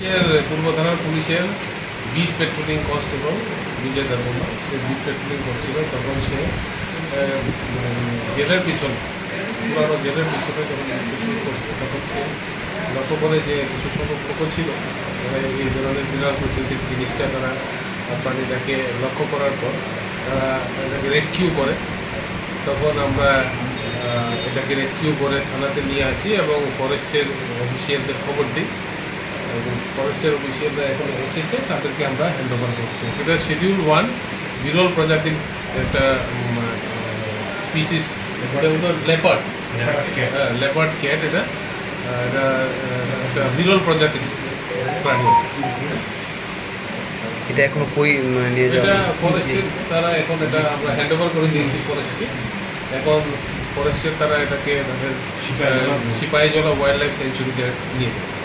পূর্ব থানার পুলিশের beat patrolling constable Bijoy Debbarma সে beat patrolling করছিল তখন সে জেলের পিছনে, পুরানো জেলের পিছনে যখন পেট্রোল করছিল তখন সে লক্ষ্য করে যে কিছু সংখ্যক লোক ছিল এই ধরনের বিরল প্রকৃতিক জিনিসটা তারা প্রাণীটাকে লক্ষ্য করার পর তারা এটাকে রেস্কিউ করে। তখন আমরা এটাকে রেস্কিউ করে থানাতে নিয়ে আসি এবং ফরেস্টের অফিসিয়ালদের খবর দিই। ফরেস্টের অফিসিয়ালরা এখন এসেছে তাদেরকে আমরা হ্যান্ড ওভার করছি। এটা শিডিউল ওয়ান বিরল প্রজাতির একটা স্পিসিস লেপার্ড হ্যাঁ লেপার্ড ক্যাট এটা। এটা একটা বিরল প্রজাতির প্রাণী। এটা এখনও কই নিয়ে এটা ফরেস্টের তারা এখন এটা আমরা হ্যান্ড ওভার করে দিয়েছি ফরেস্টকে এখন ফরেস্টের তারা এটাকে তাদের সিপাহীজলা ওয়াইল্ড লাইফ সেঞ্চুরিতে নিয়ে যাবে।